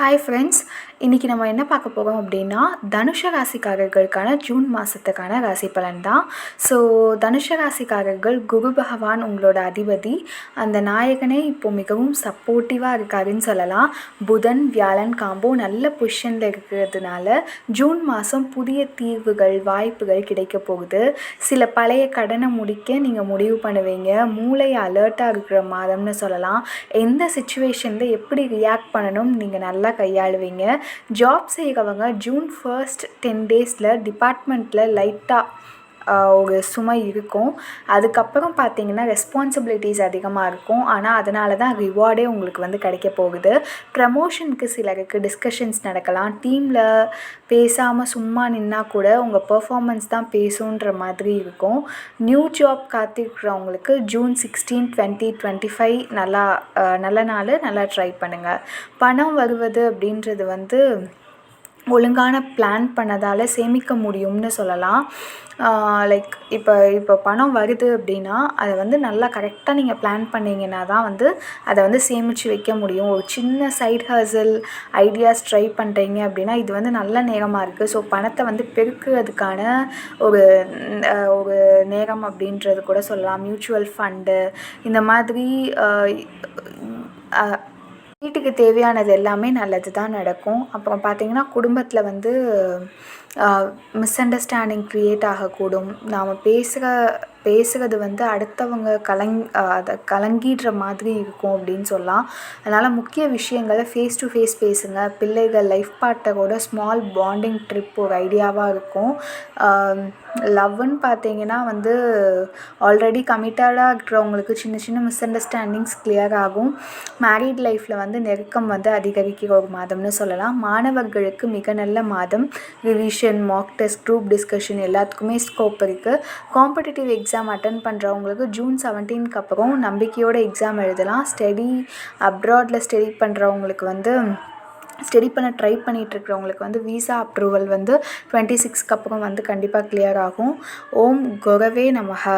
Hi friends இன்றைக்கி நம்ம என்ன பார்க்க போகிறோம் அப்படின்னா தனுஷ ராசிக்காரர்களுக்கான ஜூன் மாதத்துக்கான ராசி பலன் தான். ஸோ தனுஷ ராசிக்காரர்கள் குரு பகவான் உங்களோட அதிபதி. அந்த நாயகனே இப்போது மிகவும் சப்போர்ட்டிவாக இருக்காருன்னு சொல்லலாம். புதன் வியாழன் காம்போ நல்ல பொசிஷனில் இருக்கிறதுனால ஜூன் மாதம் புதிய தீர்வுகள் வாய்ப்புகள் கிடைக்க போகுது. சில பழைய கடனை முடிக்க நீங்கள் முடிவு பண்ணுவீங்க. மூளை அலர்ட்டாக இருக்கிற மாதம்னு சொல்லலாம். எந்த சுச்சுவேஷனில் எப்படி ரியாக்ட் பண்ணணும் நீங்கள் நல்லா கையாளுவீங்க. ஜாப் செய்கிறவங்க ஜூன் ஃபர்ஸ்ட் டென் டேஸில் டிபார்ட்மெண்ட்டில் லைட்டாக ஒரு சுமை இருக்கும். அதுக்கப்புறம் பார்த்தீங்கன்னா ரெஸ்பான்சிபிலிட்டிஸ் அதிகமாக இருக்கும். ஆனால் அதனால தான் ரிவார்டே உங்களுக்கு வந்து கிடைக்க போகுது. ப்ரமோஷனுக்கு சிலருக்கு டிஸ்கஷன்ஸ் நடக்கலாம். டீமில் பேசாமல் சும்மா நின்னா கூட உங்கள் பெர்ஃபார்மன்ஸ் தான் பேசுன்ற மாதிரி இருக்கும். New job காத்திருக்கிறவங்களுக்கு June sixteen twenty twenty five நல்லா நல்ல நாள் நல்லா ட்ரை பண்ணுங்கள் பணம் வருவது அப்படின்றது வந்து ஒழுங்கான பிளான் பண்ணதால் சேமிக்க முடியும்னு சொல்லலாம். லைக் இப்போ இப்போ பணம் வருது அப்படின்னா அதை வந்து நல்லா கரெக்டாக நீங்கள் பிளான் பண்ணிங்கன்னா தான் வந்து அதை வந்து சேமித்து வைக்க முடியும். ஒரு சின்ன சைட் ஹர்சல் ஐடியாஸ் ட்ரை பண்ணுறீங்க அப்படின்னா இது வந்து நல்ல நேரமாக இருக்குது ஸோ பணத்தை வந்து பெருக்குறதுக்கான ஒரு ஒரு நேரம் அப்படின்றது கூட சொல்லலாம். மியூச்சுவல் ஃபண்டு இந்த மாதிரி வீட்டுக்கு தேவையானது எல்லாமே நல்லது தான் நடக்கும். அப்புறம் பார்த்திங்கன்னா குடும்பத்தில் வந்து மிஸ் அண்டர்ஸ்டாண்டிங் க்ரியேட் ஆகக்கூடும். நாம் பேசுகிற பேசுகிறது வந்து அடுத்தவங்க கலங் அதை கலங்கிடுற மாதிரி இருக்கும் அப்படின்னு சொல்லலாம். அதனால் முக்கிய விஷயங்களை ஃபேஸ் டு ஃபேஸ் பேசுங்க. பிள்ளைகள் லைஃப் பார்ட்டரோட ஸ்மால் பாண்டிங் ட்ரிப் ஒரு ஐடியாவாக இருக்கும். லவ்வுன்னு பார்த்தீங்கன்னா வந்து ஆல்ரெடி கமிட்டடாக இருக்கிறவங்களுக்கு சின்ன சின்ன மிஸ் அண்டர்ஸ்டாண்டிங்ஸ் கிளியர் ஆகும் மேரீட் லைஃப்பில் வந்து நெருக்கம் வந்து அதிகரிக்கிற ஒரு மாதம்னு சொல்லலாம். மாணவர்களுக்கு மிக நல்ல மாதம். Revision mock test group discussion எல்லாத்துக்குமே ஸ்கோப் இருக்குது காம்படிட்டிவ் எக்ஸாம் அட்டன் பண்ணுறவங்களுக்கு ஜூன் செவன்டீன்க்கு அப்புறம் நம்பிக்கையோட எக்ஸாம் எழுதலாம். ஸ்டடி அப்ராடில் ஸ்டடி பண்ணுறவங்களுக்கு வந்து ஸ்டடி பண்ண ட்ரை பண்ணிகிட்ருக்கிறவங்களுக்கு வந்து விசா அப்ரூவல் வந்து டுவெண்ட்டி சிக்ஸ்க்கு அப்புறம் வந்து கண்டிப்பாக கிளியர் ஆகும். ஓம் குரவே நமக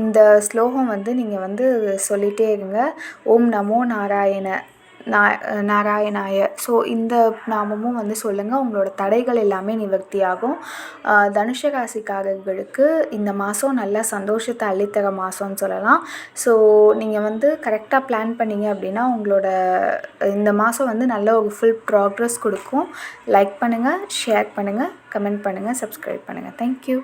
இந்த ஸ்லோகம் வந்து நீங்கள் வந்து சொல்லிகிட்டே இருங்க. ஓம் நமோ நாராயண. நா நாராயணாய. ஸோ இந்த நாமமும் வந்து சொல்லுங்கள் உங்களோட தடைகள் எல்லாமே நிவர்த்தியாகும். தனுஷ ராசிக்காரர்களுக்கு இந்த மாதம் நல்ல சந்தோஷத்தை அள்ளித்தர மாதம்னு சொல்லலாம். ஸோ நீங்கள் வந்து கரெக்டாக பிளான் பண்ணிங்க அப்படின்னா உங்களோட இந்த மாதம் வந்து நல்ல ஒரு ஃபுல் ப்ராக்ரஸ் கொடுக்கும். லைக் பண்ணுங்கள் ஷேர் பண்ணுங்கள் கமெண்ட் பண்ணுங்கள் சப்ஸ்கிரைப் பண்ணுங்கள் தேங்க்யூ